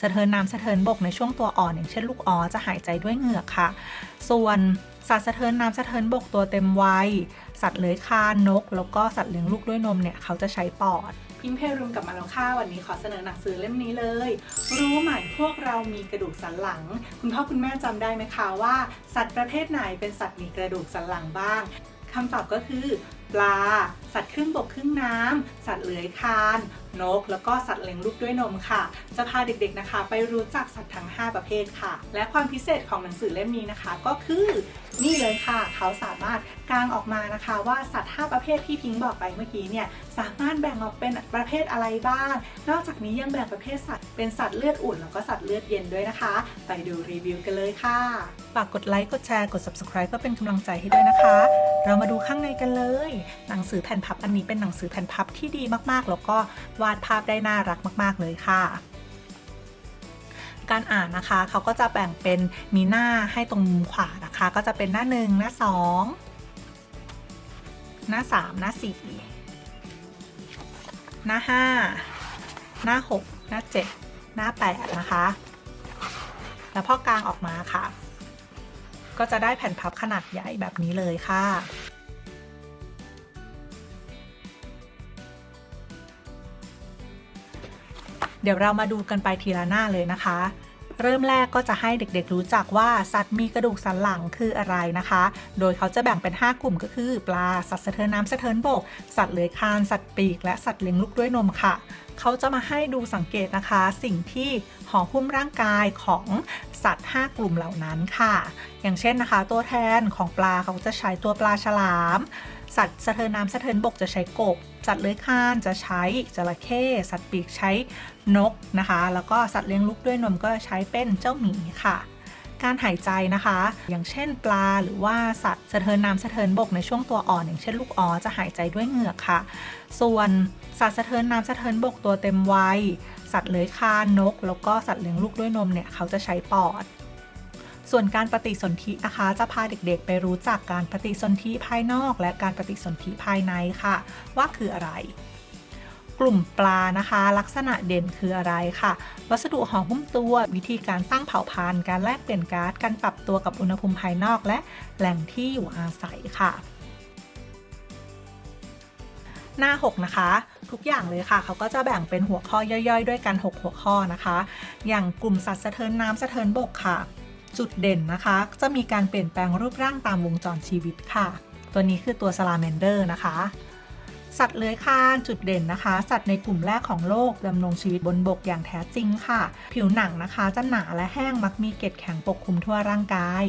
สะเทินน้ำสะเทินบกในช่วงตัวอ่อนอย่างเช่นลูกอ๋อจะหายใจด้วยเหงือกค่ะ ส่วนสัตว์สะเทินน้ำสะเทินบกตัวเต็มวัย สัตว์เลื้อยคลานนก แล้วก็สัตว์เลี้ยงลูกด้วยนมเนี่ยเขาจะใช้ปอด พิมเพรุมกลับมาแล้วค่ะวันนี้ขอเสนอหนังสือเล่มนี้เลย รู้ไหมพวกเรามีกระดูกสันหลัง คุณพ่อคุณแม่จำได้ไหมคะว่า สัตว์ประเภทไหนเป็นสัตว์มีกระดูกสันหลังบ้างคำตอบก็คือ ปลา สัตว์ครึ่งบกครึ่งน้ำสัตว์เลื้อยคลาน นก แล้วก็สัตว์เลี้ยงลูกด้วยนมค่ะ จะพาเด็กๆนะคะ ไปรู้จักสัตว์ทั้ง 5 ประเภทค่ะ และความพิเศษของหนังสือเล่มนี้นะคะ ก็คือนี่เลยค่ะ เขาสามารถกางออกมานะคะ ว่าสัตว์ 5 ประเภทที่พิงบอกไปเมื่อกี้เนี่ยสามารถแบ่งออกเป็นประเภทอะไรบ้าง นอกจากนี้ยังแบ่งประเภทสัตว์เป็นสัตว์เลือดอุ่นแล้วก็สัตว์เลือดเย็นด้วยนะคะ ไปดูรีวิวกันเลยค่ะฝากกดไลค์กดแชร์กด subscribe เพื่อเป็นกำลังใจให้ด้วยนะคะ เรามาดูข้างในกันเลยหนังสือแผ่นพับอันนี้เป็นหนังสือแผ่นพับที่ดีมากๆ แล้วก็วาดภาพได้น่ารักมาก ๆ เลยค่ะการอ่านนะคะเขาก็จะแบ่งเป็นมีหน้าให้ตรงมุมขวานะคะ ก็จะเป็นหน้า1หน้า2หน้า3หน้า4หน้า5หน้า6หน้า7หน้า8นะคะ แล้วพอกลางออกมาค่ะ ก็จะได้แผ่นพับขนาดใหญ่แบบนี้เลยค่ะ ดี๋ยวเรามาดูกันไปทีละหน้าเลยนะคะ เริ่มแรกก็จะให้เด็กๆรู้จักว่าสัตว์มีกระดูกสันหลังคืออะไรนะคะ โดยเขาจะแบ่งเป็น 5 กลุ่มก็คือ ปลา สัตว์สะเทินน้ำสะเทินบก สัตว์เลื้อยคลาน สัตว์ปีก และสัตว์เลี้ยงลูกด้วยนมค่ะ เขาจะมาให้ดูสังเกตนะคะ สิ่งที่ห่อหุ้มร่างกายของสัตว์ 5 กลุ่มเหล่านั้นค่ะ อย่างเช่นนะคะ ตัวแทนของปลาเขาจะใช้ตัวปลาฉลาม สัตว์สะเทินน้ำสะเทินบกจะใช้กบ สัตว์เลื้อยคลานจะใช้จระเข้สัตว์ปีกใช้นกนะคะ แล้วก็สัตว์เลี้ยงลูกด้วยนมก็ใช้เป็นเจ้าหมีค่ะ การหายใจนะคะ อย่างเช่นปลาหรือว่าสัตว์สะเทินน้ำสะเทินบกในช่วงตัวอ่อน อย่างเช่นลูกออจะหายใจด้วยเหงือกค่ะ ส่วนสัตว์สะเทินน้ำสะเทินบกตัวเต็มวัยสัตว์เลื้อยคลานนก แล้วก็สัตว์เลี้ยงลูกด้วยนมเนี่ยเขาจะใช้ปอดส่วนการปฏิสนธินะคะ จะพาเด็กๆ ไปรู้จักการปฏิสนธิภายนอก และการปฏิสนธิภายในค่ะ ว่าคืออะไร กลุ่มปลานะคะ ลักษณะเด่นคืออะไรค่ะ วัสดุห่อหุ้มตัว วิธีการสร้างเผ่าพันธุ์การแลกเปลี่ยนก๊าซการปรับตัวกับอุณหภูมิภายนอกและแหล่งที่อยู่อาศัยค่ะ หน้า 6 นะคะทุกอย่างเลยค่ะเขาก็จะแบ่งเป็นหัวข้อย่อยๆ ด้วยกัน 6 หัวข้อนะคะ อย่างกลุ่มสัตว์สะเทินน้ำสะเทินบกค่ะ จุดเด่นนะคะ จะมีการเปลี่ยนแปลงรูปร่างตามวงจรชีวิตค่ะ ตัวนี้คือตัวซาลาแมนเดอร์นะคะ สัตว์เลื้อยคลานจุดเด่นนะคะ สัตว์ในกลุ่มแรกของโลกดำรงชีวิตบนบกอย่างแท้จริงค่ะ ผิวหนังนะคะจะหนาและแห้งมักมีเกล็ดแข็งปกคลุมทั่วร่างกาย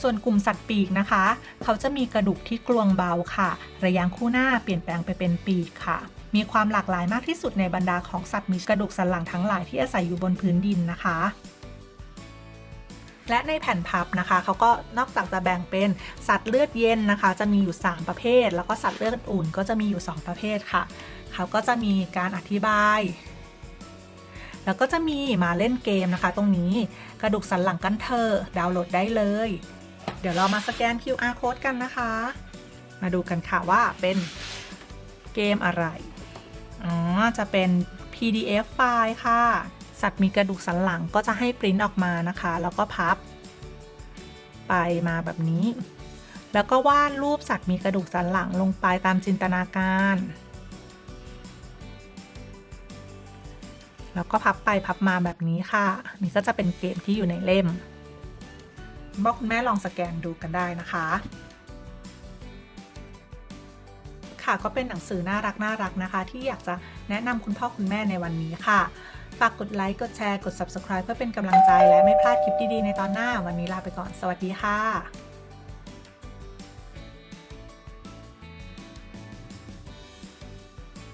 ส่วนกลุ่มสัตว์ปีกนะคะ เขาจะมีกระดูกที่กลวงเบาค่ะ ระยางคู่หน้าเปลี่ยนแปลงไปเป็นปีกค่ะ มีความหลากหลายมากที่สุดในบรรดาของสัตว์มีกระดูกสันหลังทั้งหลายที่อาศัยอยู่บนพื้นดินนะคะ และในแผ่นพับนะคะเขาก็นอกจากจะแบ่งเป็นสัตว์เลือดเย็นนะคะ จะมีอยู่ 3 ประเภท แล้วก็สัตว์เลือดอุ่นก็จะมีอยู่ 2 ประเภทค่ะเขาก็จะมีการอธิบาย แล้วก็จะมีมาเล่นเกมนะคะ ตรงนี้กระดูกสันหลังกันเธอดาวน์โหลดได้เลย เดี๋ยวเรามาสแกน QR code กันนะคะ มาดูกันค่ะว่าเป็นเกมอะไรอ๋อจะเป็น PDF ไฟล์ค่ะ สัตว์มีกระดูกสันหลังก็จะให้ปริ้นออกมานะคะ แล้วก็พับ ไปมาแบบนี้ แล้วก็วาดรูปสัตว์มีกระดูกสันหลังลงไปตามจินตนาการ แล้วก็พับไปพับมาแบบนี้ค่ะ นี่ก็จะเป็นเกมที่อยู่ในเล่มบอกคุณแม่ลองสแกนดูกันได้นะคะ ค่ะ ก็เป็นหนังสือน่ารักน่ารักนะคะ ที่อยากจะแนะนำคุณพ่อคุณแม่ในวันนี้ค่ะฝากกดไลค์ กดแชร์ กด subscribe เพื่อเป็นกำลังใจและไม่พลาดคลิปดี ๆ ในตอนหน้า วันนี้ลาไปก่อน สวัสดีค่ะ